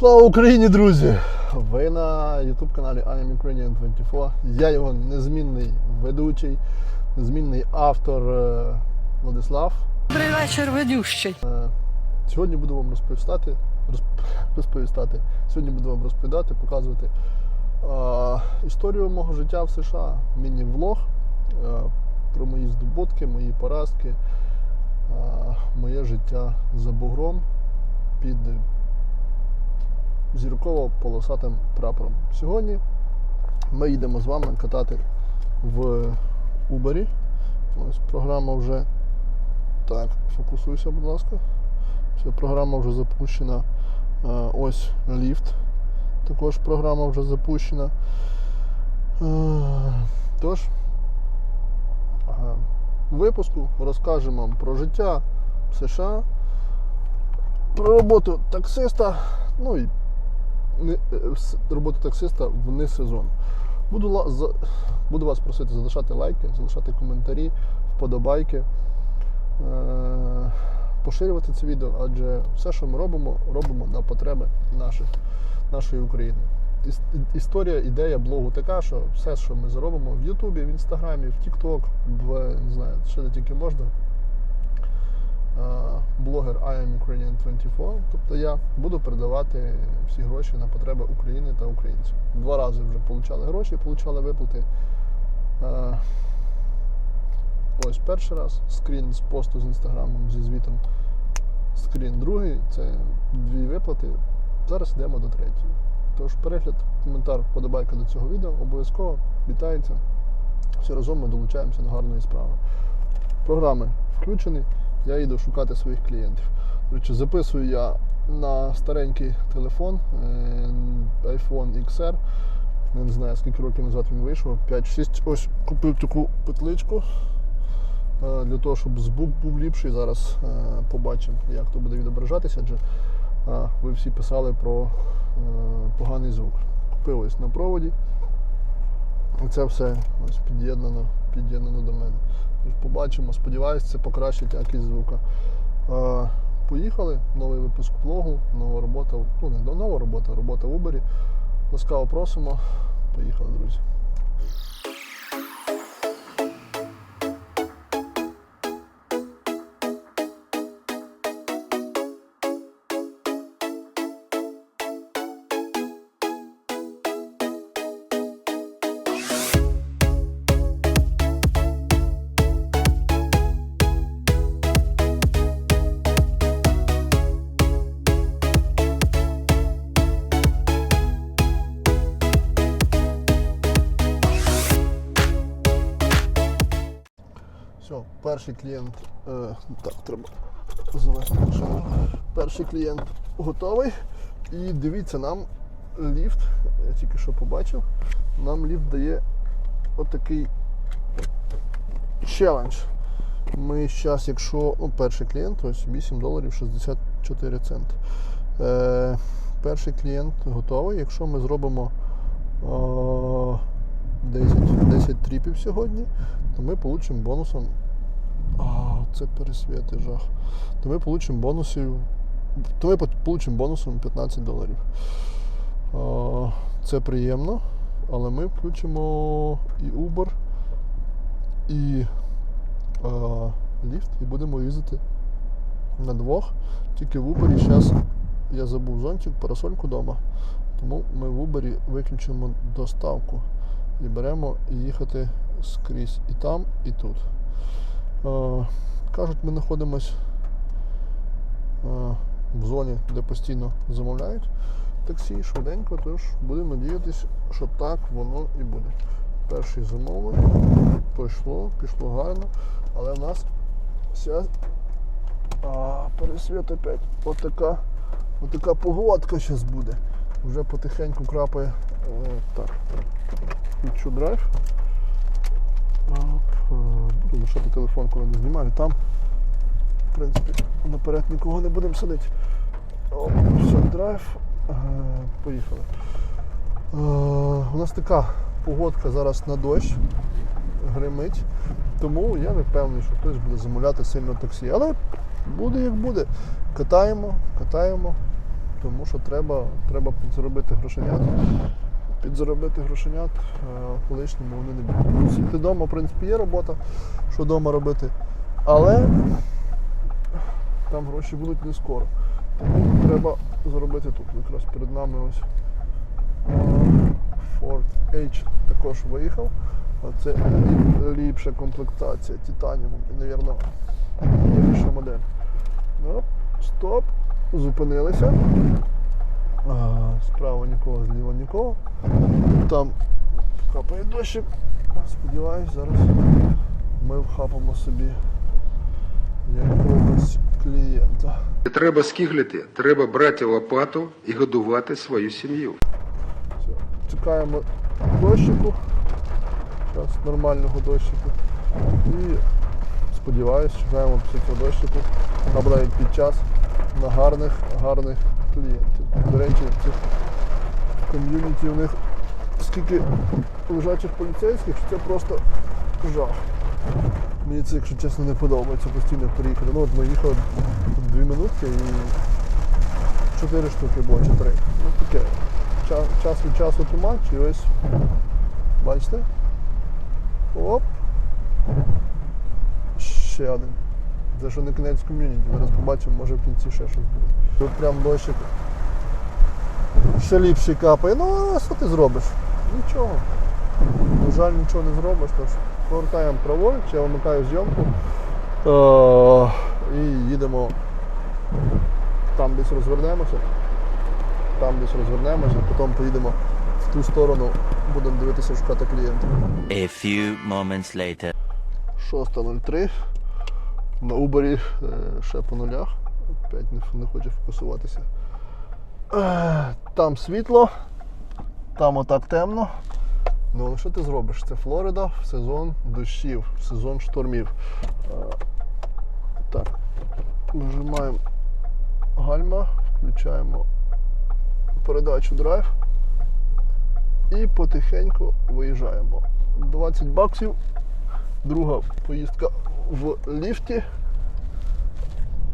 Слава Україні, друзі! Ви на YouTube каналі I am Ukrainian 24. Я його незмінний ведучий, незмінний автор е, Владислав. Добрий вечір, ведющий. Е, Сьогодні буду вам розповістати, розп- розповістати. Сьогодні буду вам розповідати, показувати е, історію мого життя в США. Міні-влог е, про мої здобутки, мої поразки, е, моє життя за бугром під зірково-полосатим прапором. Сьогодні ми їдемо з вами катати в Убері. Ось програма вже. Так, фокусуйся, будь ласка. Все, програма вже запущена. Е, Ось ліфт. Також програма вже запущена. Е, Тож, е, в випуску розкажемо вам про життя в США, про роботу таксиста, ну і е, роботу таксиста в не сезон. Буду, буду вас просити залишати лайки, залишати коментарі, вподобайки, е, поширювати це відео, адже все, що ми робимо, робимо на потреби наших, нашої України. Іс- Історія, ідея блогу така, що все, що ми зробимо в Ютубі, в Інстаграмі, в Тікток, в не знаю, що не тільки можна, блогер I am Ukrainian 24, тобто я буду передавати всі гроші на потреби України та українців. Два рази вже получали гроші, получали виплати. Е, Ось перший раз скрін з посту з інстаграмом зі звітом. Скрін другий це дві виплати. Зараз йдемо до третьої. Тож перегляд, коментар, вподобайка до цього відео обов'язково вітається. Всі разом ми долучаємося до гарної справи. Програми включені, я їду шукати своїх клієнтів. Речі, записую я на старенький телефон е, iPhone XR. Не знаю, скільки років назад він вийшов. 5-6. Ось купив таку петличку е, для того, щоб звук був ліпший. Зараз е, побачимо, як то буде відображатися, адже ви всі писали про поганий звук. Купив ось на проводі. І це все ось під'єднано, під'єднано до мене. Побачимо, сподіваюся, це покращить якість звука. Е, Поїхали, новий випуск влогу, нова робота, ну не нова робота, робота в Uber. Ласкаво просимо. Поїхали, друзі. Перший клієнт. Е, так, треба завести машину. Перший клієнт готовий. І дивіться, нам ліфт, я тільки що побачив, нам ліфт дає отакий челендж. Ми зараз, якщо ну, перший клієнт, ось 8 доларів 64 центи. Е, перший клієнт готовий. Якщо ми зробимо о, 10, 10 тріпів сьогодні, то ми получимо бонусом. А, це пересвіти жах. То ми получимо бонусів. То ми получимо бонусом 15 доларів. Це приємно, але ми включимо і Uber, і ліфт, і будемо їздити на двох. Тільки в Uber зараз я забув зонтик, парасольку вдома. Тому ми в Uber виключимо доставку і беремо їхати скрізь і там, і тут. Е, кажуть, ми знаходимось е, в зоні, де постійно замовляють таксі швиденько, тож будемо надіятися, що так воно і буде. Перший замовлення пішло, пішло гарно, але в нас вся а, пересвіт опять. Отака, отака погодка зараз буде. Вже потихеньку крапає. Е, так, включу драйв. Оп, е, Буду лишати телефон, коли не знімаю. Там, в принципі, наперед нікого не будемо садити. Все, драйв. Е, Поїхали. Е, У нас така погодка зараз на дощ гримить. Тому я не впевнений, що хтось буде замовляти сильно таксі. Але буде як буде. Катаємо, катаємо. тому що треба, треба підзаробити грошенят. Підзаробити грошенят е, лишньому вони не будуть. Сидіти вдома, в принципі, є робота, що вдома робити. Але там гроші будуть не скоро. Тому треба заробити тут. Якраз перед нами ось е, Ford H також виїхав. Це ліпша комплектація титаніумом і, мабуть, новіша модель. Ну, стоп, зупинилися. Справа нікого, зліва нікого. Там капає дощик. Сподіваюсь, зараз ми вхапимо собі якогось клієнта. Не треба скиглити, треба брати лопату і годувати свою сім'ю. Чекаємо дощику. Зараз нормального дощику. І сподіваюсь, чекаємо після цього дощику. Набирають під час на гарних, гарних клієнтів. До речі, в цих ком'юніті у них скільки лежачих поліцейських, що це просто жах. Мені це, якщо чесно, не подобається постійно переїхати. Ну от ми їхали дві минутки і чотири штуки було, чи три. Ну таке. Ча- Час від часу тумач і ось. Бачите? Оп. Ще один. Це ж не кінець ком'юніті. Зараз побачимо, може в кінці ще щось буде. Тут прям дощик. Ще ліпший капає. Ну, а що ти зробиш? Нічого. На жаль, нічого не зробиш. Тож повертаємо праворуч, я вимикаю зйомку. Е, і їдемо. Там десь розвернемося. Там десь розвернемося, потім поїдемо в ту сторону, будемо дивитися, шукати клієнта. A few moments later. 6.03. На Uber е, ще по нулях. Опять не, не хоче фокусуватися. Е, Там світло, там отак темно. Ну але що ти зробиш? Це Флорида в сезон дощів, в сезон штормів. Е, Так, нажимаємо гальма, включаємо передачу драйв і потихеньку виїжджаємо. 20 баксів Друга поїздка в ліфті.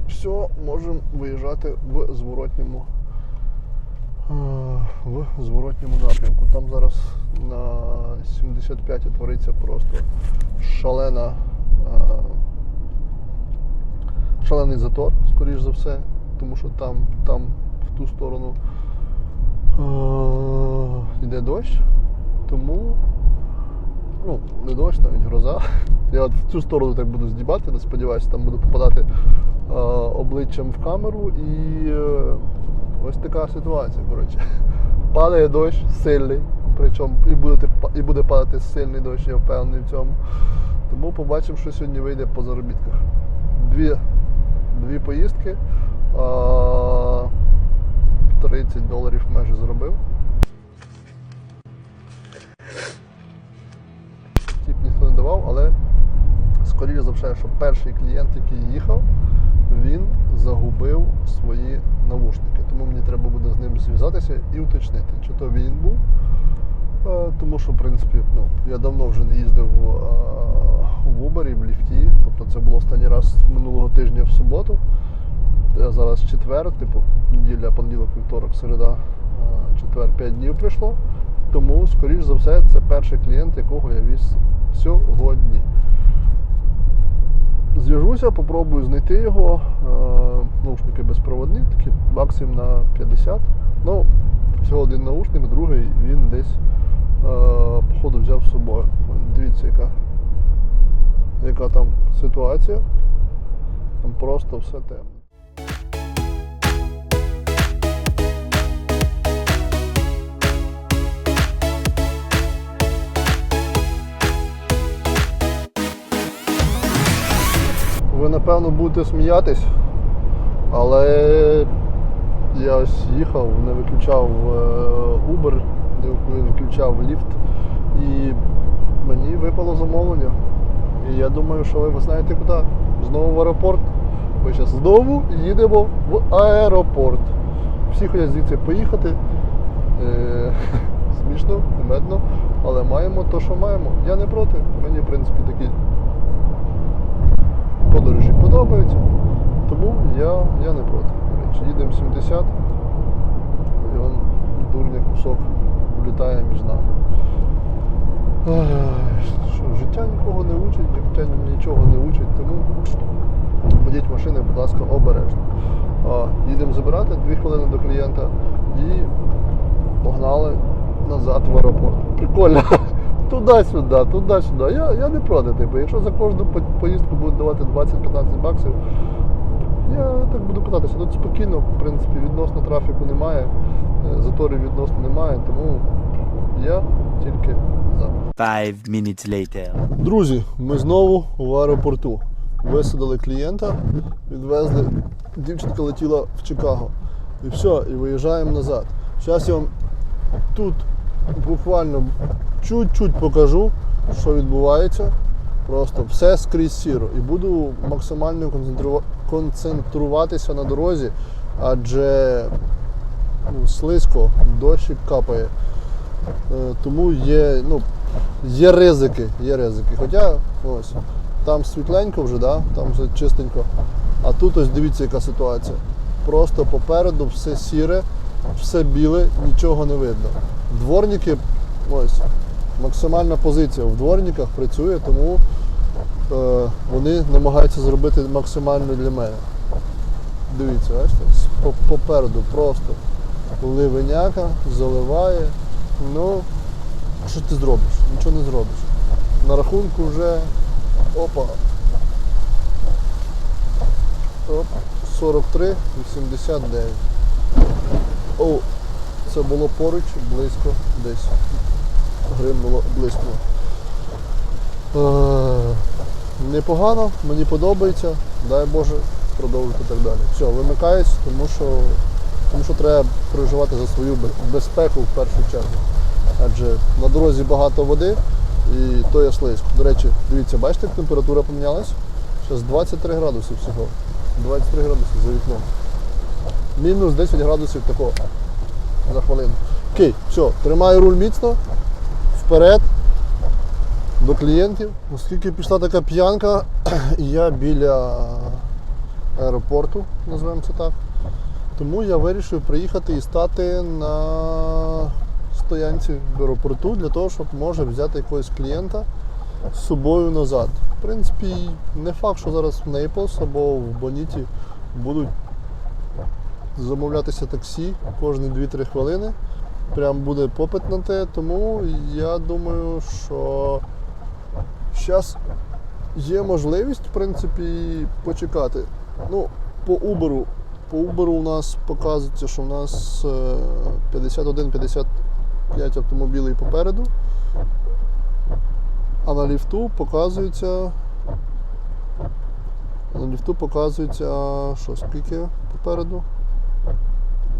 Все, можемо виїжджати в зворотньому, е, в зворотньому напрямку. Там зараз на 75 твориться просто шалена, е, шалений затор, скоріш за все, тому що там, там в ту сторону е, йде дощ. Тому ну, не дощ, навіть гроза. Я от в цю сторону так буду здібати, не сподіваюся, там буду попадати е, обличчям в камеру і е, ось така ситуація. Коротше. Падає дощ сильний, причому і, буде, і буде падати сильний дощ, я впевнений в цьому. Тому побачимо, що сьогодні вийде по заробітках. Дві, дві поїздки. Е, 30 доларів майже заробив. Скоріше за все, що перший клієнт, який їхав, він загубив свої навушники. Тому мені треба буде з ним зв'язатися і уточнити, чи то він був. Е, Тому що, в принципі, ну, я давно вже не їздив е, в Uber і в ліфті. Тобто це було останній раз минулого тижня в суботу. Я зараз четвер, типу, неділя, понеділок, вівторок, середа, е, четвер, 5 днів прийшло. Тому, скоріш за все, це перший клієнт, якого я віз сьогодні. Зв'яжуся, попробую знайти його. Е, Наушники безпроводні, такі баксів на 50. Ну, всього один наушник, другий він десь е, походу взяв з собою. Дивіться, яка, яка там ситуація. Там просто все темно. Ви напевно будете сміятись, але я ось їхав, не виключав е, Uber, не виключав ліфт і мені випало замовлення. І я думаю, що ви знаєте куди? Знову в аеропорт. Ми зараз знову їдемо в аеропорт. Всі хочуть звідси поїхати. Е, смішно, кумедно, але маємо то, що маємо. Я не проти. Мені, в принципі, такі подорожі подобаються. Тому я, я не проти. Їдемо 70. пісок влітає між нами. Що, життя нікого не учить, життя нічого не учить, тому водіть машини, будь ласка, обережно. Їдемо забирати дві хвилини до клієнта і погнали назад в аеропорт. Прикольно. Туди-сюди, туди-сюди. Я, я не проти. Типу, якщо за кожну поїздку будуть давати 20-15 баксів, я так буду кататися. Тут спокійно, в принципі, відносно трафіку немає, е, заторів відносно немає, тому я тільки за. Five minutes later. Друзі, ми знову в аеропорту. Висадили клієнта, відвезли. Дівчинка летіла в Чикаго. І все, і виїжджаємо назад. Зараз я вам тут буквально чуть-чуть покажу, що відбувається. Просто все скрізь сіро. І буду максимально концентрува- концентруватися на дорозі, адже ну, слизько, дощик капає. Е, Тому є, ну, є ризики, є ризики. Хоча ось там світленько вже, да? там все чистенько. А тут ось дивіться, яка ситуація. Просто попереду все сіре, все біле, нічого не видно. Дворники, ось, максимальна позиція в дворниках працює, тому е, вони намагаються зробити максимально для мене. Дивіться, бачите, попереду просто ливеняка, заливає. Ну, що ти зробиш? Нічого не зробиш. На рахунку вже опа. Оп, 43, 89. О, це було поруч, близько десь. Гримнуло, блискнуло. Е, непогано, мені подобається. Дай Боже продовжити так далі. Все, вимикаюсь, тому що, тому що треба переживати за свою безпеку в першу чергу. Адже на дорозі багато води і то є слизько. До речі, дивіться, бачите, як температура помінялась? Зараз 23 градуси всього. 23 градуси за вікном. Мінус 10 градусів такого за хвилину. Окей, все, тримаю руль міцно, вперед, до клієнтів. Оскільки пішла така п'янка, я біля аеропорту, називаємо це так. Тому я вирішив приїхати і стати на стоянці в аеропорту для того, щоб може взяти якогось клієнта з собою назад. В принципі, не факт, що зараз в Нейплс або в Боніті будуть замовлятися таксі кожні 2-3 хвилини. Прям буде попит на те, тому я думаю, що зараз є можливість, в принципі, почекати. Ну, по Uber, по Uber у нас показується, що в нас е, 51-55 автомобілів попереду. А на ліфту показується. На ліфту показується, що скільки попереду?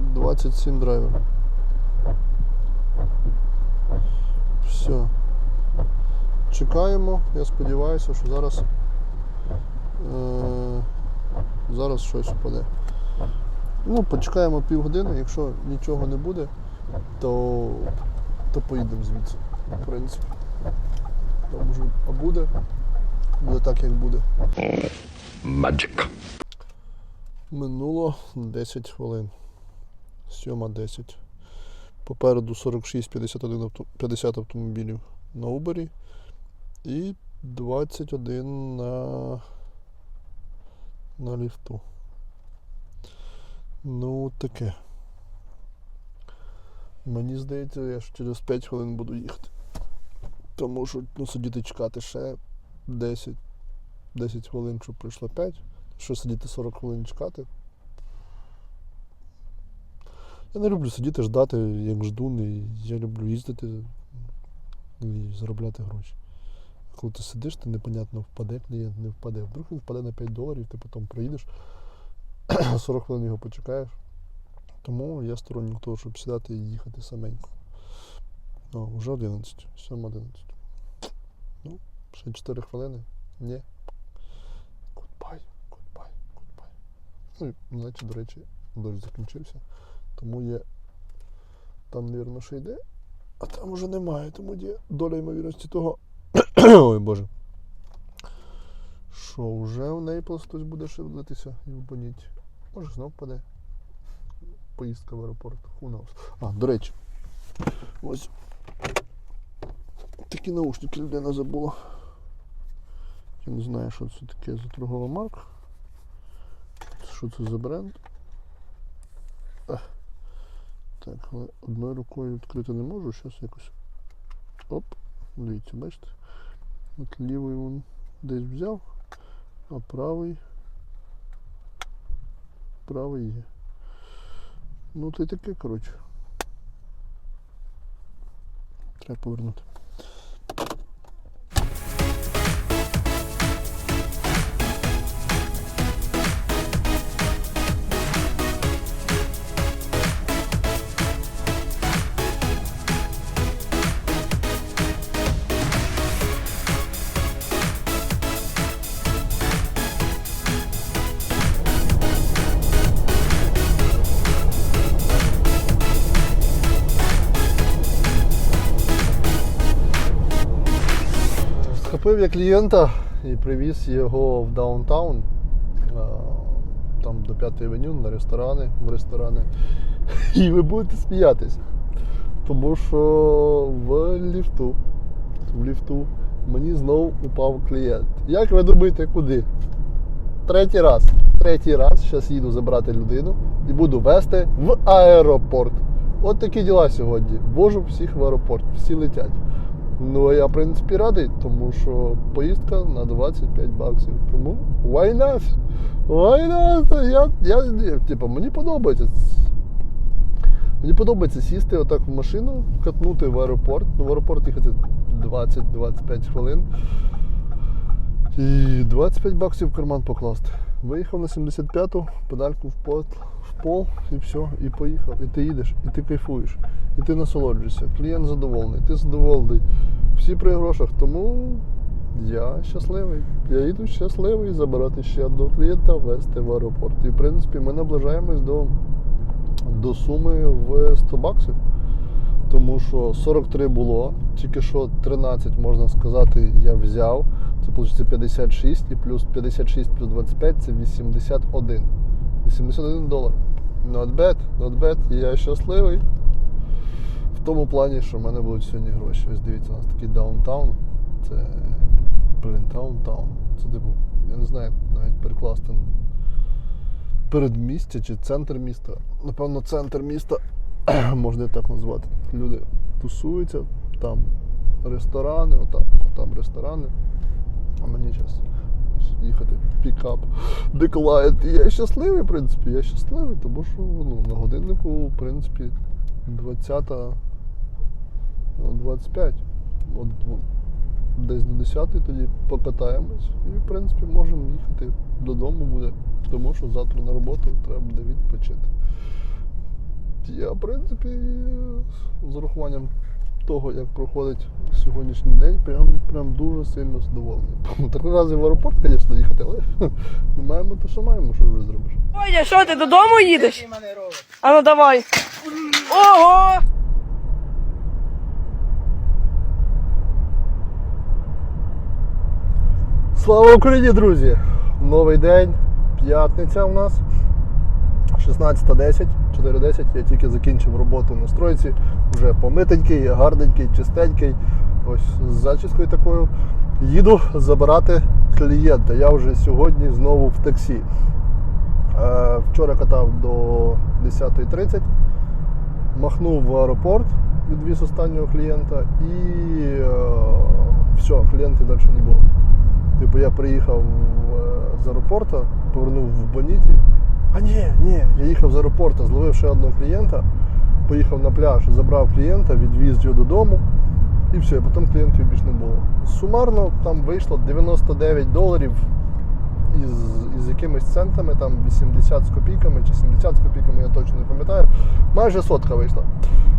27 драйвер. Все. Чекаємо. Я сподіваюся, що зараз. Е- зараз щось впаде. Ну, почекаємо півгодини, якщо нічого не буде, то, то поїдемо звідси. В принципі. Там вже а буде. Буде так, як буде. Magic. Минуло 10 хвилин. 7.10. Попереду 46-51 50 автомобілів на Uber і 21 на, на ліфту. Ну, таке. Мені здається, я ж через 5 хвилин буду їхати. Тому що ну, сидіти чекати ще 10, 10 хвилин, щоб пройшло 5. Що сидіти 40 хвилин чекати? Я не люблю сидіти, ждати, як ждун, я люблю їздити і заробляти гроші. Коли ти сидиш, ти непонятно впаде клієнт, не впаде. Вдруг він впаде на 5 доларів, ти потім проїдеш, 40 хвилин його почекаєш. Тому я сторонник того, щоб сідати і їхати саменько. О, вже 11, 7.11. Ну, ще 4 хвилини. Ні. Goodbye, goodbye, goodbye. Ну, наче, до речі, дощ закінчився. Тому є. Там, мабуть, ще йде, а там уже немає, тому є доля ймовірності того. Ой Боже. Що вже в Нейплс хтось буде шевелитися і в Боніті. Може знов паде. Поїздка в аеропорт. Who knows. А, до речі, Ось такі наушники людина забула. Я не знаю, що це таке за торгова марка. Що це за бренд? Ех. Так, але одною рукою відкрити не можу, зараз якось. Оп, дивіться, бачите? От лівий він десь взяв, а правий. Правий є. Ну, то й таке, коротше. Треба повернути. Схопив я клієнта і привіз його в даунтаун. Там до 5 авеню на ресторани, в ресторани. І ви будете сміятись. Тому що в ліфту, в ліфту мені знову упав клієнт. Як ви думаєте, куди? Третій раз. Третій раз зараз їду забрати людину і буду везти в аеропорт. От такі діла сьогодні. Вожу всіх в аеропорт, всі летять. Ну, а я, в принципі, радий, тому що поїздка на 25 баксів. Тому why not? Why not? Я, я, типу, мені подобається. Мені подобається сісти отак в машину, катнути в аеропорт. Ну, в аеропорт їхати 20-25 хвилин. І 25 баксів в карман покласти. Виїхав на 75-ту, педальку в пол, в пол і все, і поїхав. І ти їдеш, і ти кайфуєш, і ти насолоджуєшся. Клієнт задоволений, ти задоволений. Всі при грошах. Тому я щасливий. Я їду щасливий забирати ще одного клієнта, везти в аеропорт. І в принципі ми наближаємось до, до суми в 100 баксів. Тому що 43 було, тільки що 13, можна сказати, я взяв. Це виходить 56 і плюс 56 плюс 25 це 81. 81 долар. Not bad, not bad. І я щасливий. В тому плані, що в мене будуть сьогодні гроші. Ось дивіться, у нас такий даунтаун. Це. Блін, даунтаун. Це типу, я не знаю, навіть перекласти передмістя чи центр міста. Напевно, центр міста можна і так назвати. Люди тусуються, там ресторани, отам, отам ресторани. А мені зараз їхати пікап, деклайт. Я щасливий, в принципі, я щасливий, тому що ну, на годиннику, в принципі, 20 ну, 25. От, от, десь до 10 тоді покатаємось і, в принципі, можемо їхати додому буде, тому що завтра на роботу треба буде відпочити. Я, в принципі, з урахуванням того, як проходить сьогоднішній день, прям, прям дуже сильно задоволений. Три рази в аеропорт, звісно, їхати, але ми маємо те, що маємо, що ви зробиш. Ой, що ти додому їдеш? А ну давай. Ого! Слава Україні, друзі! Новий день, п'ятниця у нас. 16.10, 4.10, я тільки закінчив роботу на стройці, вже помитенький, гарненький, чистенький. Ось з зачіскою такою. Їду забирати клієнта. Я вже сьогодні знову в таксі. Е, вчора катав до 10.30, махнув в аеропорт, відвіз останнього клієнта і е, все, клієнтів далі не було. Типу я приїхав е, з аеропорту, повернув в Боніті. А ні, ні, я їхав з аеропорту, зловив ще одного клієнта, поїхав на пляж, забрав клієнта, відвіз його додому. І все, потім клієнтів більше не було. Сумарно там вийшло 99 доларів із, із якимись центами, там 80 з копійками чи 70 з копійками, я точно не пам'ятаю. Майже сотка вийшла.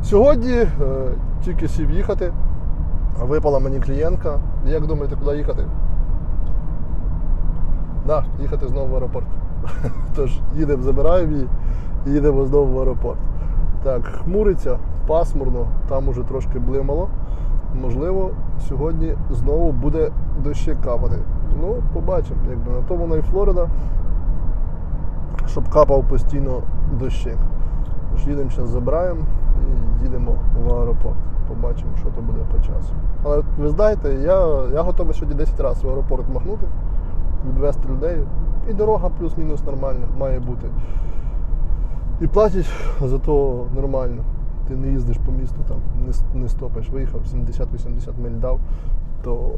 Сьогодні е, тільки сів їхати, випала мені клієнтка. Як думаєте, куди їхати? Да, їхати знову в аеропорт. Тож їдемо, забираємо її і їдемо знову в аеропорт. Так, хмуриться, пасмурно, там уже трошки блимало. Можливо, сьогодні знову буде дощі капати. Ну, побачимо, якби на то вона і Флорида, щоб капав постійно дощик. Тож їдемо зараз забираємо і їдемо в аеропорт. Побачимо, що то буде по часу. Але ви знаєте, я, я готовий сьогодні 10 разів в аеропорт махнути, відвезти людей. І дорога плюс-мінус нормальна має бути. І платять зато нормально. Ти не їздиш по місту, там, не, не стопиш. Виїхав 70-80 миль дав, то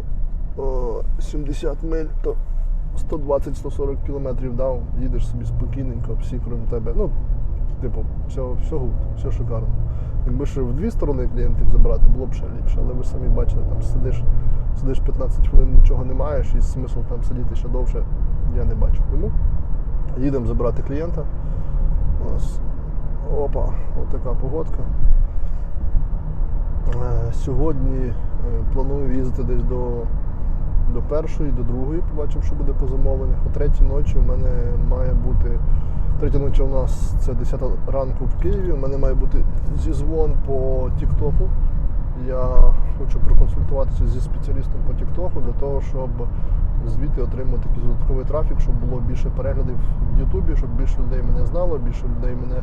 о, 70 миль, то 120-140 кілометрів дав, їдеш собі спокійненько, всі крім тебе. Ну, типу, все, все все шикарно. Якби ще в дві сторони клієнтів забрати, було б ще ліпше, але ви самі бачили, там сидиш, сидиш 15 хвилин, нічого не маєш, і смисл там сидіти ще довше я не бачу. Тому їдемо забирати клієнта. У нас опа, отака погодка. Е, Сьогодні е, планую їздити десь до, до першої, до другої, побачимо, що буде по замовленнях. О третій ночі у мене має бути. Третя ночі у нас це 10 ранку в Києві. У мене має бути зізвон по Тіктоку. Я хочу проконсультуватися зі спеціалістом по Тіктоку для того, щоб звідти отримати такий додатковий трафік, щоб було більше переглядів в Ютубі, щоб більше людей мене знало, більше людей мене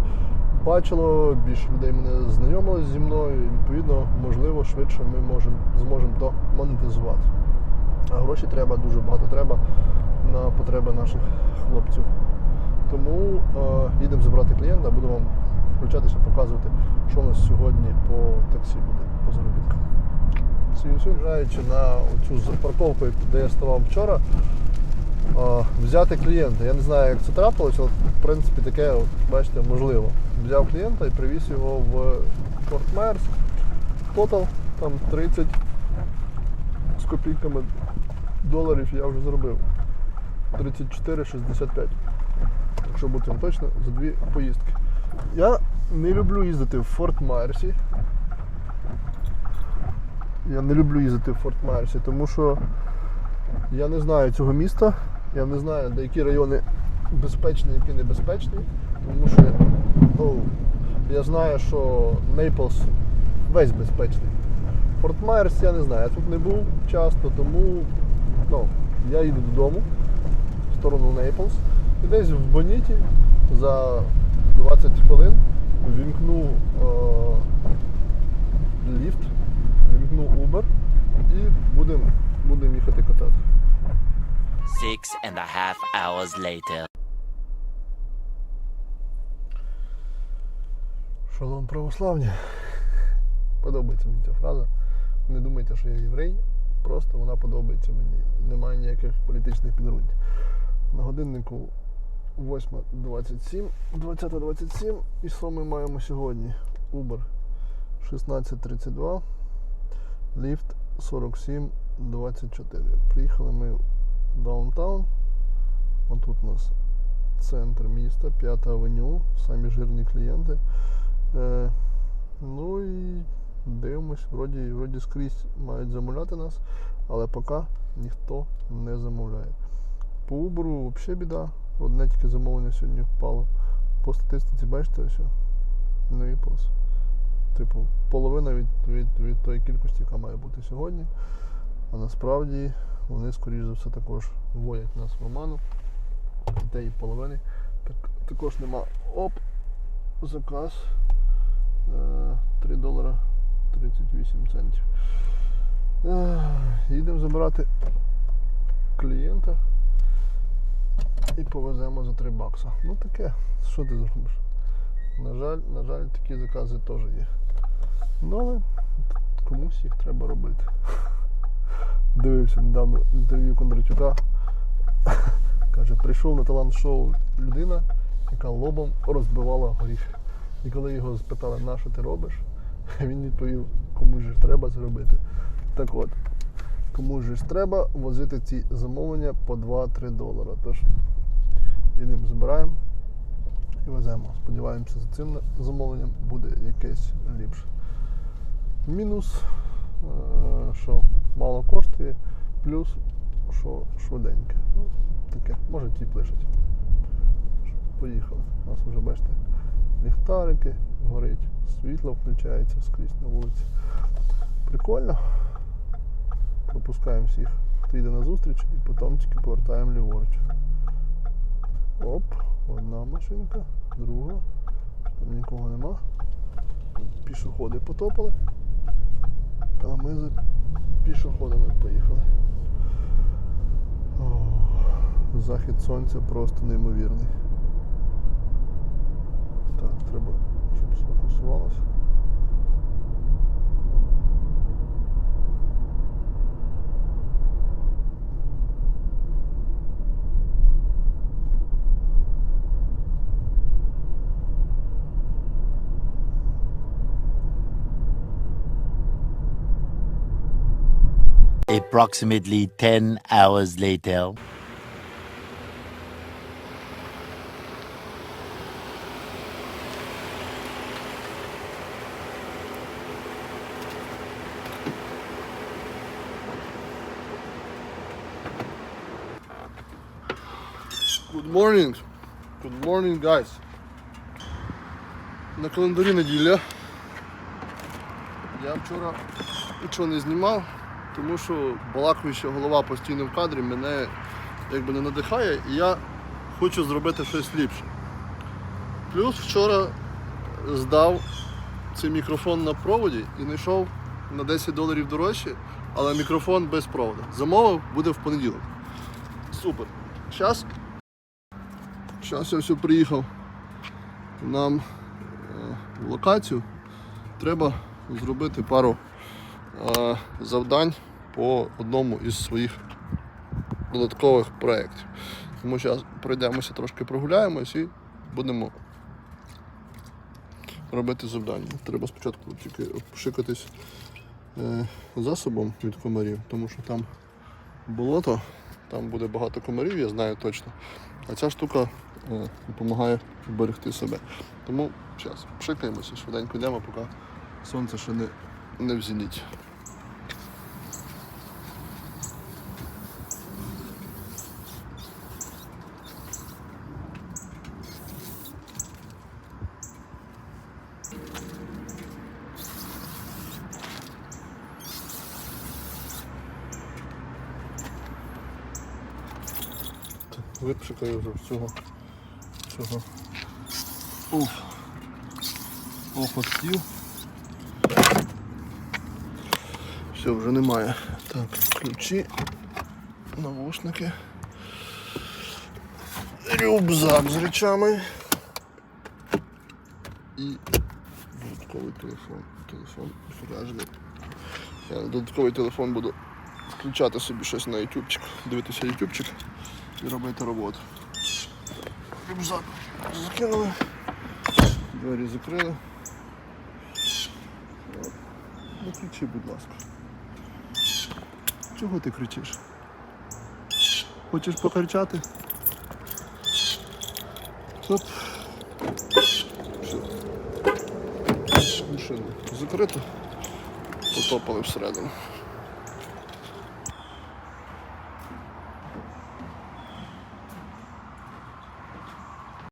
бачило, більше людей мене знайомилось зі мною. І відповідно, можливо, швидше ми можемо зможемо то монетизувати. А гроші треба, дуже багато треба на потреби наших хлопців. Тому е, їдемо забрати клієнта, буду вам включатися, показувати, що у нас сьогодні по таксі буде по заробіткам. Виїжджаючи на цю парковку, де я ставав вчора, взяти клієнта. Я не знаю, як це трапилося, але в принципі таке, бачите, можливо. Взяв клієнта і привіз його в Форт Майерс. Тотал там 30 з копійками доларів я вже зробив. 34,65. Якщо бути точно, за дві поїздки. Я не люблю їздити в Форт Майерсі. Я не люблю їздити в Форт Майерсі, тому що я не знаю цього міста, я не знаю, де які райони безпечні, які небезпечні. Тому що ну, я знаю, що Нейплс весь безпечний. Форт Майерс я не знаю, я тут не був часто, тому ну, я їду додому в сторону Нейплс. І десь в Боніті за 20 хвилин вімкну е, ліфт, вімкну Uber і будемо будем їхати катати. Six and a half hours later. Шалом православні. Подобається мені ця фраза. Не думайте, що я єврей, просто вона подобається мені. Немає ніяких політичних підґрунтів. На годиннику 8.27, 20.27 і що ми маємо сьогодні? Uber 16.32, ліфт 47.24. Приїхали ми в даунтаун. Отут у нас центр міста, 5 авеню, самі жирні клієнти. Е, ну і дивимось, вроді, вроді скрізь мають замовляти нас, але поки ніхто не замовляє. По Uber взагалі біда. Одне тільки замовлення сьогодні впало. По статистиці, бачите, ось. Ну і плюс. Типу, половина від, від, від тої кількості, яка має бути сьогодні. А насправді вони, скоріш за все, також вводять нас в оману. Тієї половини так, також нема. Оп! Заказ. Е, 3 долара 38 центів. Е, Їдемо забирати клієнта і повеземо за 3 бакса. Ну таке, що ти зробиш? На жаль, на жаль, такі закази теж є. Ну, але комусь їх треба робити. Дивився недавно інтерв'ю Кондратюка. Каже, прийшов на талант-шоу людина, яка лобом розбивала горіх. І коли його спитали, на що ти робиш, він відповів, кому ж треба це робити. Так от, кому ж треба возити ці замовлення по 2-3 долара. Тож їдемо, збираємо і веземо. Сподіваємося, за цим замовленням буде якесь ліпше. Мінус, е, що мало коштує, плюс, що швиденьке. Ну, таке, може тіп лишить. Поїхали. У нас вже бачите, ліхтарики горить, світло включається скрізь на вулиці. Прикольно. Пропускаємо всіх, хто йде на зустріч, і потім тільки повертаємо ліворуч. Машинка, друга, Там нікого нема. Пішоходи потопали. А ми за пішоходами поїхали. О, захід сонця просто неймовірний. Так, треба, щоб сфокусувалося. Approximately 10 hours later. Good morning. Good morning, guys. На календарі неділя. Я вчора нічого не знімав, Тому що балакаюча голова постійно в кадрі мене якби не надихає і я хочу зробити щось ліпше. Плюс вчора здав цей мікрофон на проводі і знайшов на 10 доларів дорожче, але мікрофон без проводу. Замовив, буде в понеділок. Супер. Зараз Зараз я все приїхав нам е, в локацію. Треба зробити пару завдань по одному із своїх додаткових проєктів. Тому зараз пройдемося трошки прогуляємось і будемо робити завдання. Треба спочатку тільки пшикатись е, засобом від комарів, тому що там болото, там буде багато комарів, я знаю точно. А ця штука е, допомагає вберегти себе. Тому зараз пшикаємося, швиденько йдемо, поки сонце ще не, не в Випшикаю вже всього. всього. Уф. Охотів. Все, вже немає. Так, ключі, навушники. Рюкзак з речами. І додатковий телефон. Телефон вражений. Я додатковий телефон буду включати собі щось на ютубчик, дивитися ютубчик і робити роботу. Рюкзак закинули, двері закрили. Не кричи, будь ласка. Чого ти кричиш? Хочеш покричати? Все. Машину закрито. Потопали всередину.